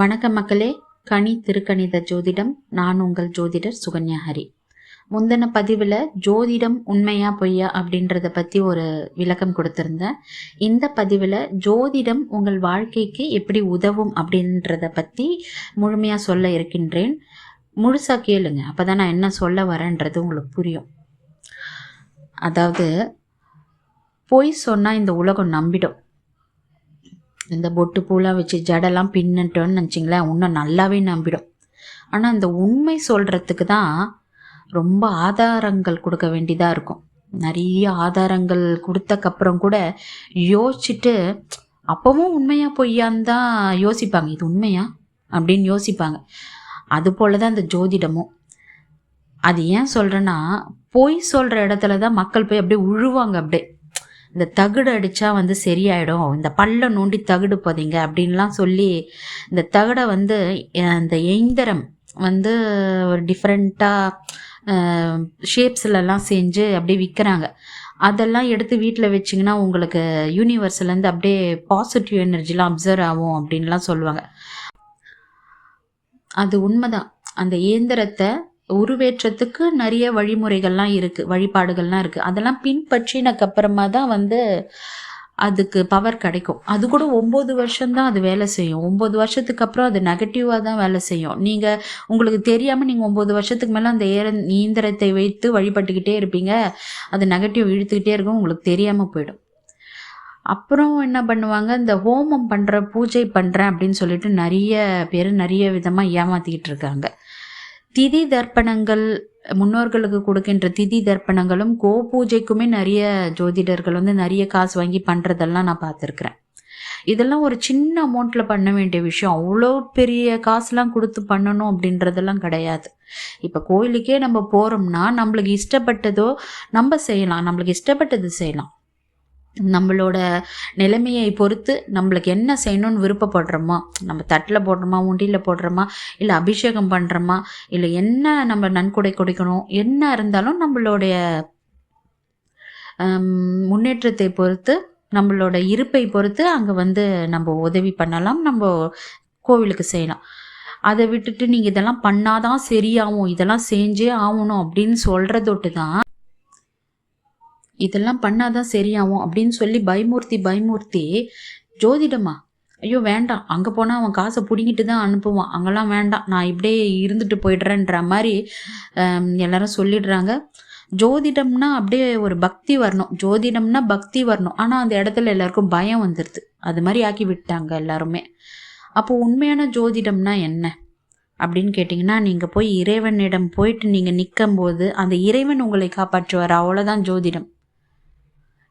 வணக்கம் மக்களே. கனி திருக்கணித ஜோதிடம். நான் உங்கள் ஜோதிடர் சுகன்யா ஹரி. முந்தின பதிவில் ஜோதிடம் உண்மையா பொய்யா அப்படின்றத பற்றி ஒரு விளக்கம் கொடுத்துருந்தேன். இந்த பதிவில் ஜோதிடம் உங்கள் வாழ்க்கைக்கு எப்படி உதவும் அப்படின்றத பற்றி முழுமையாக சொல்ல இருக்கின்றேன். முழுசாக கேளுங்க. அப்போ தான் நான் என்ன சொல்ல வரேன்றது உங்களுக்கு புரியும். அதாவது பொய் சொன்னால் இந்த உலகம் நம்பிடும். இந்த பொட்டு பூலாம் வச்சு ஜடெல்லாம் பின்னுட்டோன்னு நினச்சிங்களேன் இன்னும் நல்லாவே நம்பிடும். ஆனால் இந்த உண்மை சொல்கிறதுக்கு தான் ரொம்ப ஆதாரங்கள் கொடுக்க வேண்டியதாக இருக்கும். நிறைய ஆதாரங்கள் கொடுத்தக்கப்புறம் கூட யோசிச்சுட்டு அப்பவும் உண்மையாக பொய்யான்னு தான் யோசிப்பாங்க. இது உண்மையா? அப்படின்னு யோசிப்பாங்க. அது போல தான் இந்த ஜோதிடமும். அது ஏன் சொல்கிறேன்னா பொய் சொல்கிற இடத்துல தான் மக்கள் போய் அப்படியே உழுவாங்க அப்படியே. இந்த தகுடு அடித்தா வந்து சரியாயிடும். இந்த பல்ல நோண்டி தகுடு போதிங்க அப்படின்லாம் சொல்லி இந்த தகடை வந்து அந்த எந்திரம் வந்து ஒரு டிஃப்ரெண்ட்டாக ஷேப்ஸ்லலாம் செஞ்சு அப்படியே விற்கிறாங்க அதெல்லாம் எடுத்து வீட்டில் வச்சிங்கன்னா உங்களுக்கு யூனிவர்ஸ்லேருந்து அப்படியே பாசிட்டிவ் எனர்ஜிலாம் அப்சர்வ் ஆகும் அப்படின்லாம் சொல்லுவாங்க. அது உண்மைதான். அந்த இயந்திரத்தை உருவேற்றத்துக்கு நிறைய வழிமுறைகள்லாம் இருக்குது வழிபாடுகள்லாம் இருக்குது அதெல்லாம் பின்பற்றினக்கு அப்புறமா தான் வந்து அதுக்கு பவர் கிடைக்கும். அது கூட ஒம்பது வருஷம்தான் அது வேலை செய்யும். ஒம்பது வருஷத்துக்கு அப்புறம் அது நெகட்டிவாக தான் வேலை செய்யும். நீங்கள் உங்களுக்கு தெரியாமல் நீங்கள் ஒம்பது வருஷத்துக்கு மேலே அந்த ஏர இயந்திரத்தை வைத்து வழிபட்டுக்கிட்டே இருப்பீங்க. அது நெகட்டிவ் இழுத்துக்கிட்டே இருக்கும் உங்களுக்கு தெரியாமல் போயிடும். அப்புறம் என்ன பண்ணுவாங்க இந்த ஹோமம் பண்ணுற பூஜை பண்ணுறேன் அப்படின்னு சொல்லிட்டு நிறைய பேர் நிறைய விதமாக ஏமாற்றிக்கிட்டு இருக்காங்க. திதி தர்ப்பணங்கள் முன்னோர்களுக்கு கொடுக்கின்ற திதி தர்ப்பணங்களும் கோ பூஜைக்குமே நிறைய ஜோதிடர்கள் வந்து நிறைய காசு வாங்கி பண்ணுறதெல்லாம் நான் பார்த்துருக்குறேன். இதெல்லாம் ஒரு சின்ன அமௌண்ட்டில் பண்ண வேண்டிய விஷயம். அவ்வளோ பெரிய காசுலாம் கொடுத்து பண்ணணும் அப்படின்றதெல்லாம் கிடையாது. இப்போ கோயிலுக்கே நம்ம போகிறோம்னா நம்மளுக்கு இஷ்டப்பட்டதோ நம்ம செய்யலாம். நம்மளுக்கு இஷ்டப்பட்டது செய்யலாம். நம்மளோட நிலைமையை பொறுத்து நம்மளுக்கு என்ன செய்யணும்னு விருப்பப்படுறோமா நம்ம தட்டில் போடுறோமா உண்டியில் போடுறோமா இல்லை அபிஷேகம் பண்ணுறோமா இல்லை என்ன நம்ம நன்கொடை கொடுக்கணும் என்ன இருந்தாலும் நம்மளுடைய முன்னேற்றத்தை பொறுத்து நம்மளோட இருப்பை பொறுத்து அங்கே வந்து நம்ம உதவி பண்ணலாம் நம்ம கோவிலுக்கு செய்யலாம். அதை விட்டுட்டு நீங்கள் இதெல்லாம் பண்ணாதான் சரியாகும் இதெல்லாம் செஞ்சே ஆகணும் அப்படின்னு சொல்கிறதொட்டு தான் இதெல்லாம் பண்ணாதான் சரியாகும் அப்படின்னு சொல்லி பயமூர்த்தி பயமூர்த்தி ஜோதிடமா? ஐயோ வேண்டாம். அங்கே போனால் அவன் காசை பிடிங்கிட்டு தான் அனுப்புவான். அங்கெல்லாம் வேண்டாம். நான் இப்படியே இருந்துட்டு போயிடுறேன்ற மாதிரி எல்லாரும் சொல்லிடுறாங்க. ஜோதிடம்னா அப்படியே ஒரு பக்தி வரணும். ஜோதிடம்னா பக்தி வரணும். ஆனால் அந்த இடத்துல எல்லாருக்கும் பயம் வந்துடுது அது மாதிரி ஆக்கி விட்டாங்க எல்லாருமே. அப்போ உண்மையான ஜோதிடம்னா என்ன? அப்படின்னு கேட்டிங்கன்னா நீங்கள் போய் இறைவனிடம் போயிட்டு நீங்கள் நிற்கும் போது அந்த இறைவன் உங்களை காப்பாற்றுவார். அவ்வளோதான் ஜோதிடம்.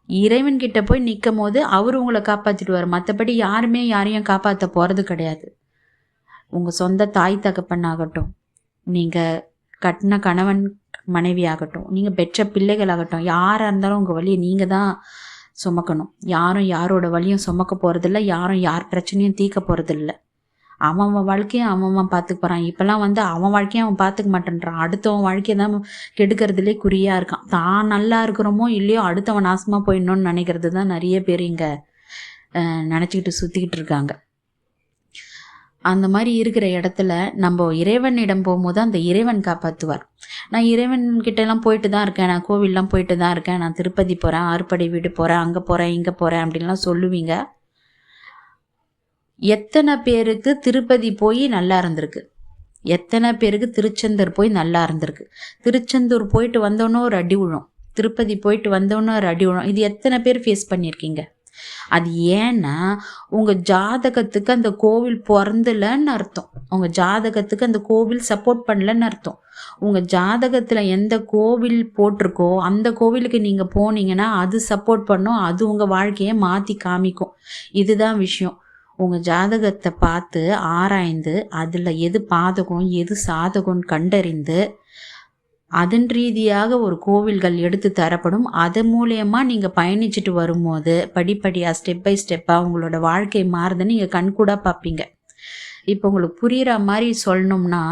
இறைவன் கிட்ட போய் நிற்கும் போது அவர் உங்களை காப்பாற்றிடுவார் மற்றபடி யாருமே யாரையும் காப்பாற்ற போகிறது கிடையாது. உங்கள் சொந்த தாய் தகப்பன் ஆகட்டும் நீங்கள் கட்டின கணவன் மனைவி ஆகட்டும் நீங்கள் பெற்ற பிள்ளைகள் ஆகட்டும் யாராக இருந்தாலும் உங்கள் வழியை நீங்கள் தான் சுமக்கணும். யாரும் யாரோட வழியும் சுமக்க போகிறதில்ல யாரும் யார் பிரச்சனையும் தீர்க்க போகிறதில்ல அவன் அவன் வாழ்க்கையை அவன் அவன் பார்த்துக்க போகிறான் இப்போல்லாம் வந்து அவன் வாழ்க்கையை அவன் பார்த்துக்க மாட்டேன்றான். அடுத்தவன் வாழ்க்கையை தான் கெடுக்கிறதுலே குறியாக இருக்கான். தான் நல்லா இருக்கிறோமோ இல்லையோ அடுத்தவன் நாசமாக போயிடணும்னு நினைக்கிறது தான் நிறைய பேர் இங்கே நினச்சிக்கிட்டு சுற்றிக்கிட்டு இருக்காங்க. அந்த மாதிரி இருக்கிற இடத்துல நம்ம இறைவனிடம் போகும்போது அந்த இறைவன் காப்பாற்றுவார் நான் இறைவன் கிட்டலாம் போயிட்டு தான் இருக்கேன். நான் கோவில்லாம் போயிட்டு தான் இருக்கேன். நான் திருப்பதி போகிறேன் ஆறுபடை வீடு போகிறேன் அங்கே போகிறேன் இங்கே போகிறேன் அப்படின்லாம் சொல்லுவீங்க. எத்தனை பேருக்கு திருப்பதி போய் நல்லா இருந்திருக்கு? எத்தனை பேருக்கு திருச்செந்தூர் போய் நல்லா இருந்திருக்கு? திருச்செந்தூர் போயிட்டு வந்தோன்னே ஒரு அடி விழும் திருப்பதி போயிட்டு வந்தோன்னே ஒரு அடி விழும் இது எத்தனை பேர் ஃபேஸ் பண்ணியிருக்கீங்க? அது ஏன்னா உங்கள் ஜாதகத்துக்கு அந்த கோவில் பிறந்தலன்னு அர்த்தம். உங்கள் ஜாதகத்துக்கு அந்த கோவில் சப்போர்ட் பண்ணலன்னு அர்த்தம். உங்கள் ஜாதகத்தில் எந்த கோவில் போட்டிருக்கோ அந்த கோவிலுக்கு நீங்கள் போனீங்கன்னா அது சப்போர்ட் பண்ணும். அது உங்கள் வாழ்க்கையை மாற்றி காமிக்கும். இதுதான் விஷயம். உங்கள் ஜாதகத்தை பார்த்து ஆராய்ந்து அதில் எது பாதகம் எது சாதகம்னு கண்டறிந்து அதன் ரீதியாக ஒரு கோவில்கள் எடுத்து தரப்படும். அது மூலயமா நீங்கள் பயணிச்சுட்டு வரும்போது படிப்படியாக ஸ்டெப் பை ஸ்டெப்பாக உங்களோட வாழ்க்கை மாறுதுன்னு நீங்கள் கண்கூடாக பார்ப்பீங்க. இப்போ உங்களுக்கு புரிகிற மாதிரி சொல்லணும்னா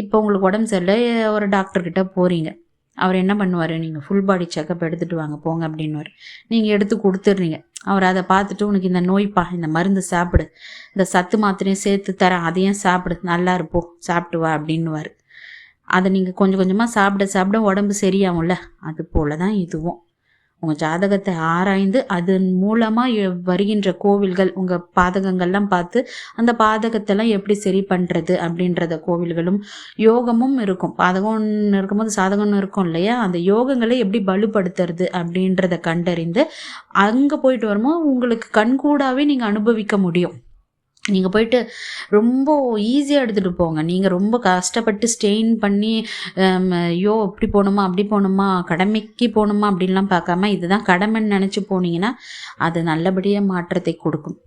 இப்போ உங்களுக்கு உடம்பு சரியில்லை ஒரு டாக்டர்கிட்ட போகிறீங்க அவர் என்ன பண்ணுவார்? நீங்கள் ஃபுல் பாடி செக்கப் எடுத்துகிட்டு வாங்க போங்க அப்படின்னுவார். நீங்கள் எடுத்து கொடுத்துட்றீங்க. அவர் அதை பார்த்துட்டு உனக்கு இந்த நோய்ப்பா இந்த மருந்து சாப்பிடு. இந்த சத்து மாத்திரையும் சேர்த்து தரேன். அதையும் சாப்பிடு. நல்லா இருப்போம் சாப்பிட்டு வா அப்படின்னுவார். அதை நீங்கள் கொஞ்சம் கொஞ்சமாக சாப்பிட சாப்பிட உடம்பு சரியாகும்ல? அது போல தான் இதுவும். உங்கள் ஜாதகத்தை ஆராய்ந்து அதன் மூலமாக வருகின்ற கோவில்கள் உங்கள் பாதகங்கள்லாம் பார்த்து அந்த பாதகத்தெல்லாம் எப்படி சரி பண்ணுறது அப்படின்றத கோவில்களும் யோகமும் இருக்கும். பாதகம் இருக்கும்போது சாதகம்னு இருக்கும் இல்லையா? அந்த யோகங்களை எப்படி பலுப்படுத்துறது அப்படின்றத கண்டறிந்து அங்கே போயிட்டு வரும்போது உங்களுக்கு கண்கூடாவே நீங்கள் அனுபவிக்க முடியும். நீங்கள் போயிட்டு ரொம்ப ஈஸியாக எடுத்துகிட்டு போங்க. நீங்கள் ரொம்ப கஷ்டப்பட்டு ஸ்டெயின் பண்ணி ஐயோ இப்படி போகணுமா அப்படி போகணுமா கடமைக்கு போகணுமா அப்படின்லாம் பார்க்காம இதுதான் கடமைன்னு நினச்சி போனீங்கன்னா அது நல்லபடியாக மாற்றத்தை கொடுக்கும்.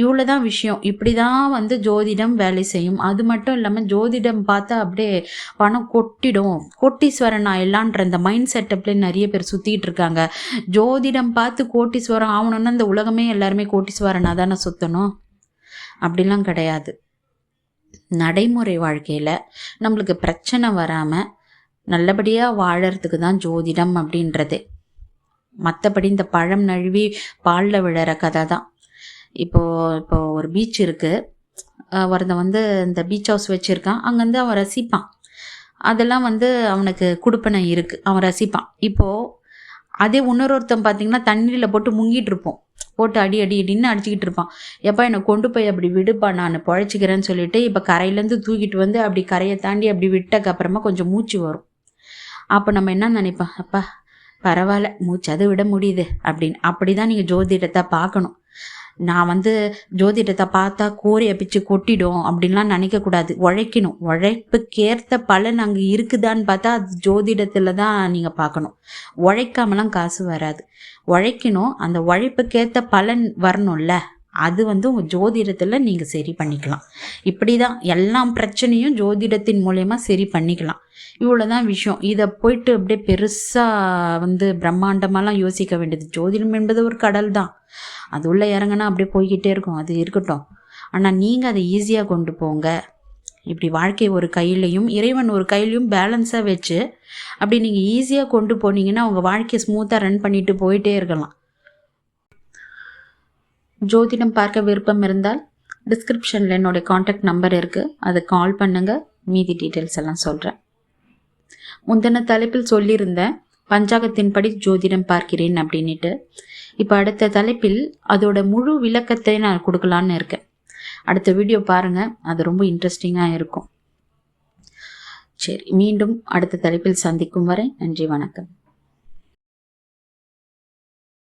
இவ்வளோ தான் விஷயம். இப்படி தான் வந்து ஜோதிடம் வேலை செய்யும். அது மட்டும் இல்லாமல் ஜோதிடம் பார்த்தா அப்படியே பணம் கொட்டிடும். கோட்டீஸ்வரன் ஆயிடலான்ற இந்த மைண்ட் செட்டப்லேயே நிறைய பேர் சுற்றிட்டு இருக்காங்க. ஜோதிடம் பார்த்து கோட்டீஸ்வரம் ஆகணும்னா இந்த உலகமே எல்லாருமே கோட்டீஸ்வரனாக தானே சுற்றணும் அப்படிலாம் கிடையாது. நடைமுறை வாழ்க்கையில் நம்மளுக்கு பிரச்சனை வராமல் நல்லபடியாக வாழறதுக்கு தான் ஜோதிடம் அப்படின்றது. மற்றபடி இந்த பழம் நழுவி பாலில் விழற கதை தான். இப்போது இப்போது ஒரு பீச் இருக்குது ஒருத்தன் வந்து இந்த பீச் ஹவுஸ் வச்சுருக்கான். அங்கேருந்து அவன் ரசிப்பான். அதெல்லாம் வந்து அவனுக்கு குடுப்பனை இருக்குது அவன் ரசிப்பான். இப்போது அதே இன்னொருத்தன் பார்த்தீங்கன்னா தண்ணியில் போட்டு முங்கிட்டு இருப்போம். போட்டு அடி அடி அடின்னு அடிச்சுக்கிட்டு இருப்பான். எப்போ என்னை கொண்டு போய் அப்படி விடுப்பா நான் பழச்சிக்கிறேன்னு சொல்லிட்டு இப்போ கரையிலேருந்து தூக்கிட்டு வந்து அப்படி கரையை தாண்டி அப்படி விட்டக்கு அப்புறமா கொஞ்சம் மூச்சு வரும். அப்போ நம்ம என்ன நினைப்போம்? அப்பா பரவாயில்ல மூச்சு அதை விட முடியுது அப்படின்னு. அப்படி தான் நீங்கள் ஜோதிடத்தை பார்க்கணும். நான் வந்து ஜோதிடத்தை பார்த்தா கோரியை பிச்சு கொட்டிடும் அப்படின்லாம் நினைக்கக்கூடாது. உழைக்கணும். உழைப்புக்கேற்ற பலன் அங்கே இருக்குதான்னு பார்த்தா அது ஜோதிடத்தில் தான் நீங்கள் பார்க்கணும். உழைக்காமலாம் காசு வராது. உழைக்கணும். அந்த உழைப்புக்கேற்ற பலன் வரணும்ல. அது வந்து உங்கள் ஜோதிடத்தில் நீங்கள் சரி பண்ணிக்கலாம். இப்படி தான் எல்லா பிரச்சனையும் ஜோதிடத்தின் மூலயமா சரி பண்ணிக்கலாம். இவ்வளோ தான் விஷயம். இதை போயிட்டு அப்படியே பெருசாக வந்து பிரம்மாண்டமாலாம் யோசிக்க வேண்டியது. ஜோதிடம் என்பது ஒரு கடல் தான் அது உள்ளே இறங்கினா அப்படியே போய்கிட்டே இருக்கும். அது இருக்கட்டும். ஆனால் நீங்கள் அதை ஈஸியாக கொண்டு போங்க. இப்படி வாழ்க்கை ஒரு கையிலையும் இறைவன் ஒரு கையிலையும் பேலன்ஸாக வச்சு அப்படி நீங்கள் ஈஸியாக கொண்டு போனீங்கன்னா உங்கள் வாழ்க்கையை ஸ்மூத்தாக ரன் பண்ணிட்டு போயிட்டே இருக்கலாம். ஜோதிடம் பார்க்க விருப்பம் இருந்தால் டிஸ்கிரிப்ஷனில் என்னுடைய காண்டாக்ட் நம்பர் இருக்குது அதை கால் பண்ணுங்கள் மீதி டீட்டெயில்ஸ் எல்லாம் சொல்கிறேன் முந்தின தலைப்பில் சொல்லியிருந்தேன் பஞ்சாகத்தின்படி ஜோதிடம் பார்க்கிறேன் அப்படின்ட்டு இப்போ அடுத்த தலைப்பில் அதோட முழு விளக்கத்தை நான் கொடுக்கலான்னு இருக்கேன். அடுத்த வீடியோ பாருங்கள் அது ரொம்ப இன்ட்ரெஸ்டிங்காக இருக்கும். சரி மீண்டும் அடுத்த தலைப்பில் சந்திக்கும் வரை நன்றி வணக்கம்.